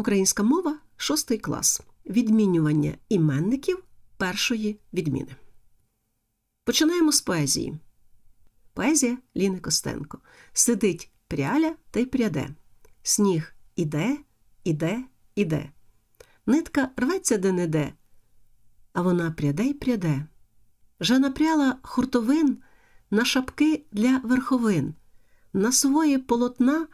Українська мова, шостий клас. Відмінювання іменників першої відміни. Починаємо з поезії. Поезія Ліни Костенко. Сидить пряля та й пряде. Сніг іде, іде, іде. Нитка рветься де-не-де, а вона пряде й пряде. Вже напряла хуртовин на шапки для верховин, на своє полотна,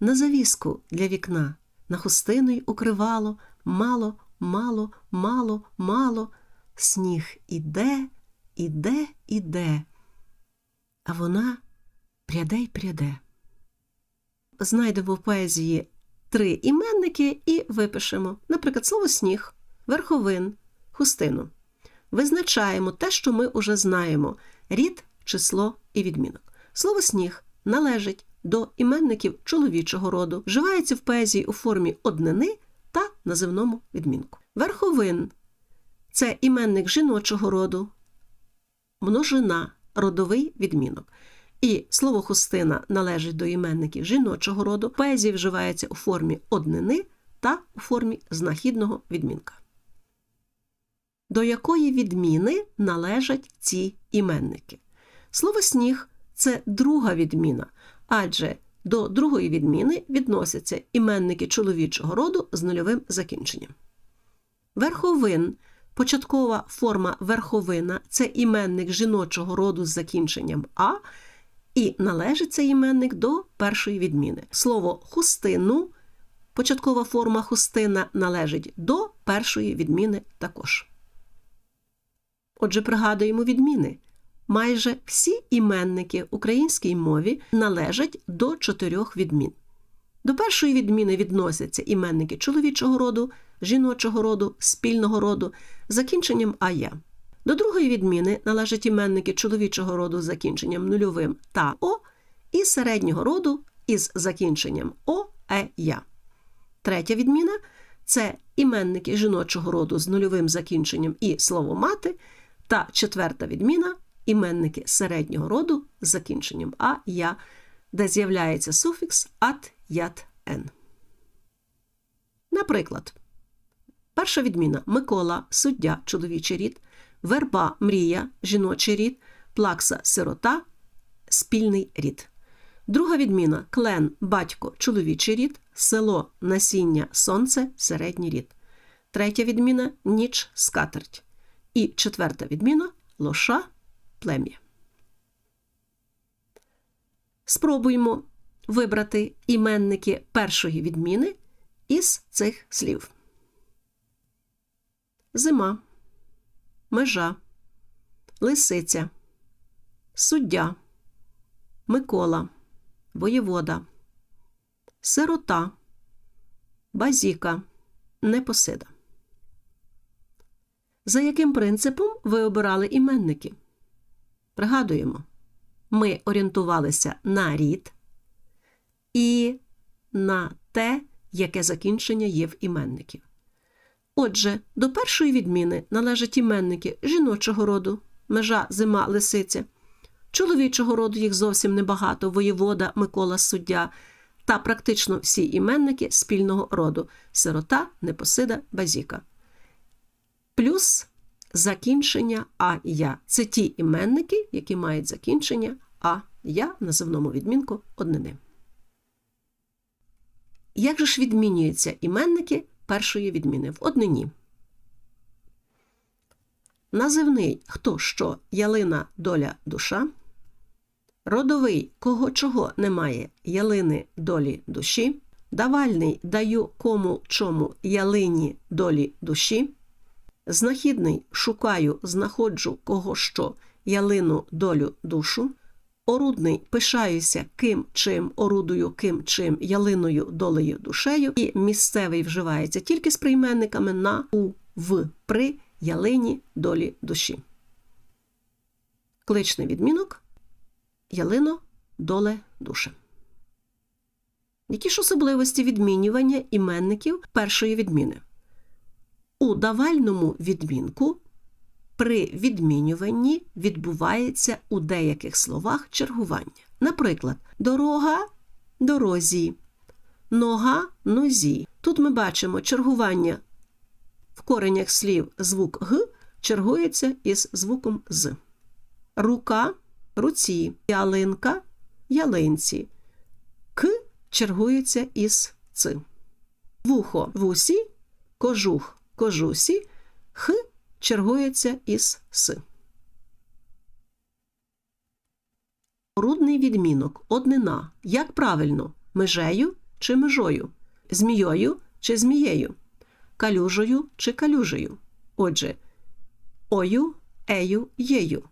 на завіску для вікна, на хустину й укривало, мало, мало, мало, мало. Сніг іде, іде, іде, а вона пряде й пряде. Знайдемо в поезії три іменники і випишемо, наприклад, слово сніг, верховин, хустину. Визначаємо те, що ми уже знаємо: рід, число і відмінок. Слово сніг належить до іменників чоловічого роду, вживається в поезії у формі однини та називному відмінку. Верховин це іменник жіночого роду, множина, родовий відмінок. І слово хустина належить до іменників жіночого роду, поезії вживається у формі однини та у формі знахідного відмінка. До якої відміни належать ці іменники? Слово сніг це друга відміна, адже до другої відміни відносяться іменники чоловічого роду з нульовим закінченням. Верховин початкова форма верховина це іменник жіночого роду з закінченням А, і належить цей іменник до першої відміни. Слово хустину, початкова форма хустина належить до першої відміни також. Отже, пригадуємо відміни. Майже всі іменники українській мові належать до чотирьох відмін. До першої відміни відносяться іменники чоловічого роду, жіночого роду, спільного роду з закінченням ая. До другої відміни належать іменники чоловічого роду з закінченням нульовим та о і середнього роду із закінченням о, е, я. Третя відміна це іменники жіночого роду з нульовим закінченням і слово мати. Та четверта відміна іменники середнього роду з закінченням а, я, де з'являється суфікс ат, ят, ен. Наприклад, перша відміна Микола, суддя, чоловічий рід, верба, мрія, жіночий рід, плакса, сирота, спільний рід. Друга відміна клен, батько, чоловічий рід, село, насіння, сонце, середній рід. Третя відміна ніч, скатерть. І четверта відміна лоша плем'я. Спробуємо вибрати іменники першої відміни із цих слів: зима, межа, лисиця, суддя, Микола, воєвода, сирота, базіка, непосида. За яким принципом ви обирали іменники? Пригадуємо, ми орієнтувалися на рід і на те, яке закінчення є в іменників. Отже, до першої відміни належать іменники жіночого роду, межа зима лисиця, чоловічого роду їх зовсім небагато, воєвода, Микола суддя та практично всі іменники спільного роду сирота, непосида, базіка. Плюс закінчення а я. Це ті іменники, які мають закінчення а я в називному відмінку однини. Як же ж відмінюються іменники першої відміни в однині? Називний хто що ялина доля душа. Родовий кого чого немає ялини долі душі. Давальний даю кому чому ялині долі душі. Знахідний шукаю, знаходжу кого що, ялину долю душу. Орудний пишаюся ким чим, орудую ким чим, ялиною долею душею. І місцевий вживається тільки з прийменниками на, у, в, при ялині долі душі. Кличний відмінок ялино доле душе. Які ж особливості відмінювання іменників першої відміни? У давальному відмінку при відмінюванні відбувається у деяких словах чергування. Наприклад, дорога дорозі, нога нозі. Тут ми бачимо чергування в коренях слів звук Г чергується із звуком з. Рука руці, ялинка ялинці. К чергується із ц. Вухо вусі, кожух кожусі, х чергується із с. Рудний відмінок однина. Як правильно? Межею чи межою? Змією чи змією? Калюжею чи калюжею? Отже, ою, ею, єю.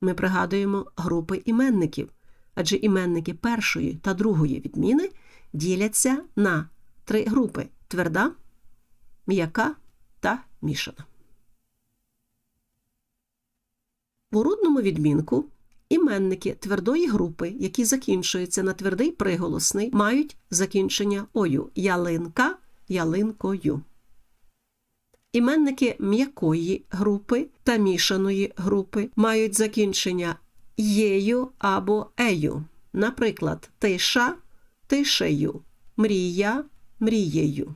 Ми пригадуємо групи іменників, адже іменники першої та другої відміни діляться на три групи тверда, м'яка та мішана. В урудному відмінку іменники твердої групи, які закінчуються на твердий приголосний, мають закінчення ою ялинка ялинкою. Іменники м'якої групи та мішаної групи мають закінчення єю або ею. Наприклад, тиша тишею, мрія мрією.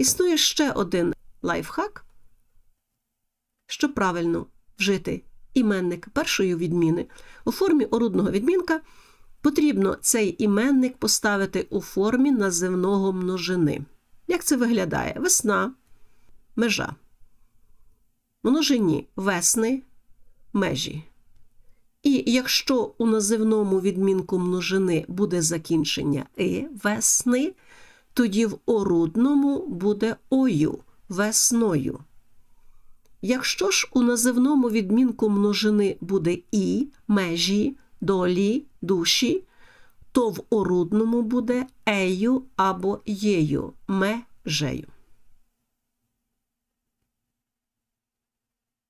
Існує ще один лайфхак, щоб правильно вжити іменник першої відміни. У формі орудного відмінка потрібно цей іменник поставити у формі називного множини. Як це виглядає? Весна, межа. Множині весни, межі. І якщо у називному відмінку множини буде закінчення и весни, тоді в орудному буде ою весною. Якщо ж у називному відмінку множини буде і, межі, долі, душі, то в орудному буде ею або єю, межею.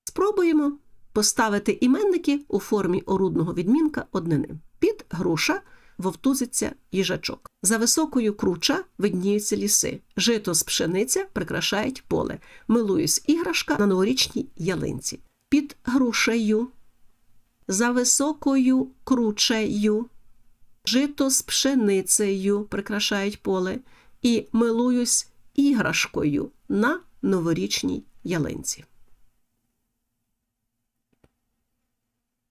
Спробуємо поставити іменники у формі орудного відмінка однини. Під груша вовтузиться їжачок. За високою круча видніються ліси. Жито з пшениця прикрашають поле. Милуюсь іграшка на новорічній ялинці. Під грушею. За високою кручею. Жито з пшеницею прикрашають поле. І милуюсь іграшкою на новорічній ялинці.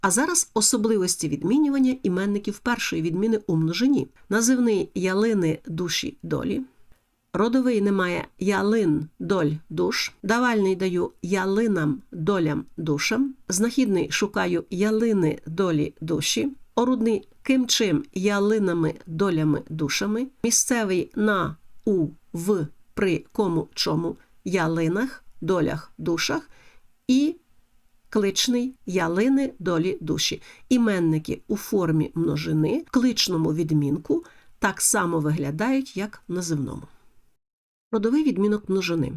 А зараз особливості відмінювання іменників першої відміни у множині. Називний ялини душі долі. Родовий немає ялин доль душ. Давальний даю ялинам долям душам. Знахідний шукаю ялини долі душі. Орудний ким чим ялинами долями душами. Місцевий на у в при кому чому ялинах, долях, душах. І кличний ялини долі душі. Іменники у формі множини, кличному відмінку так само виглядають, як називному. Родовий відмінок множини.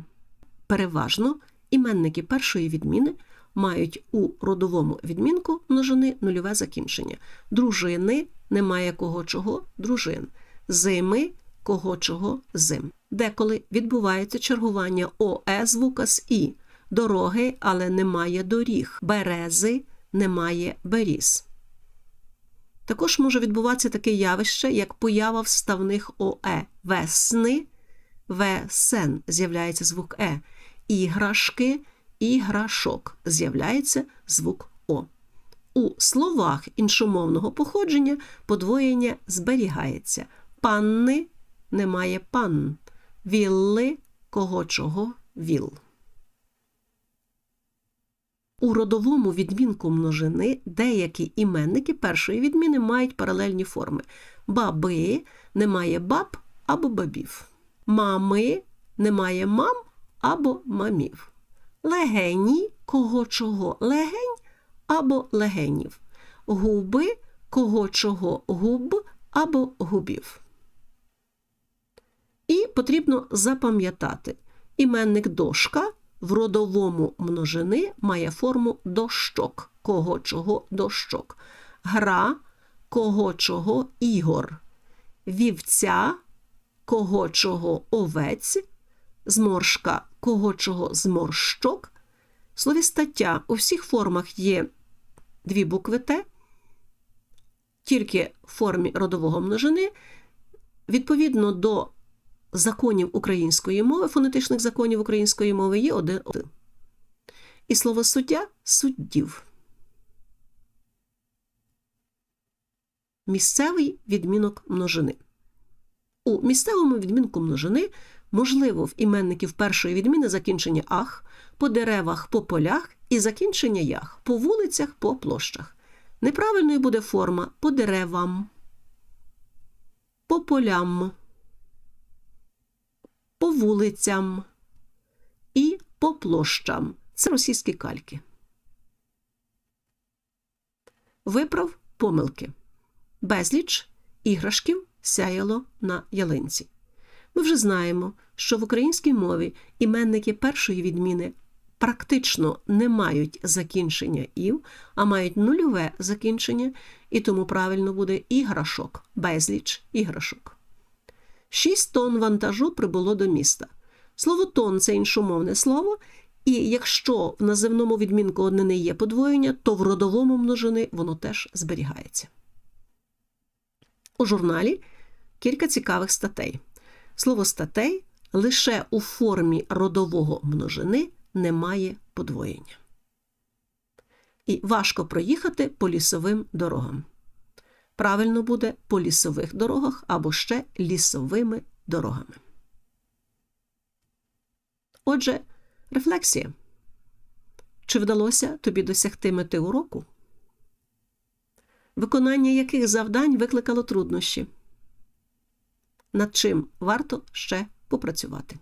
Переважно іменники першої відміни мають у родовому відмінку множини нульове закінчення. Дружини немає кого чого дружин. Зими кого чого зим. Деколи відбувається чергування ОЕ звука з І дороги, але немає доріг, берези немає беріз. Також може відбуватися таке явище, як поява вставних ОЕ весни, весен з'являється звук Е, іграшки, іграшок з'являється звук О. У словах іншомовного походження подвоєння зберігається. Панни немає пан, вілли кого чого віл. У родовому відмінку множини деякі іменники першої відміни мають паралельні форми. Баби немає баб або бабів. Мами немає мам або мамів. Легені кого чого легень або легенів. Губи кого чого губ або губів. І потрібно запам'ятати іменник дошка в родовому множини має форму дощок, кого чого дощок, гра кого чого ігор, вівця кого чого овець, зморшка кого чого зморщок. Слові стаття у всіх формах є дві букви Т, тільки в формі родового множини відповідно до законів української мови, фонетичних законів української мови є один. І слово суддя суддів. Місцевий відмінок множини. У місцевому відмінку множини можливо в іменників першої відміни закінчення ах, по деревах, по полях і закінчення ях, по вулицях, по площах. Неправильною буде форма по деревам, по полям, по вулицям і по площам. Це російські кальки. Виправ помилки. Безліч іграшків сяяло на ялинці. Ми вже знаємо, що в українській мові іменники першої відміни практично не мають закінчення ів, а мають нульове закінчення, і тому правильно буде іграшок, безліч іграшок. Шість тонн вантажу прибуло до міста. Слово тон це іншомовне слово, і якщо в називному відмінку однини є подвоєння, то в родовому множини воно теж зберігається. У журналі кілька цікавих статей. Слово статей лише у формі родового множини не має подвоєння. І важко проїхати по лісовим дорогам. Правильно буде по лісових дорогах або ще лісовими дорогами. Отже, рефлексія. Чи вдалося тобі досягти мети уроку? Виконання яких завдань викликало труднощі? Над чим варто ще попрацювати?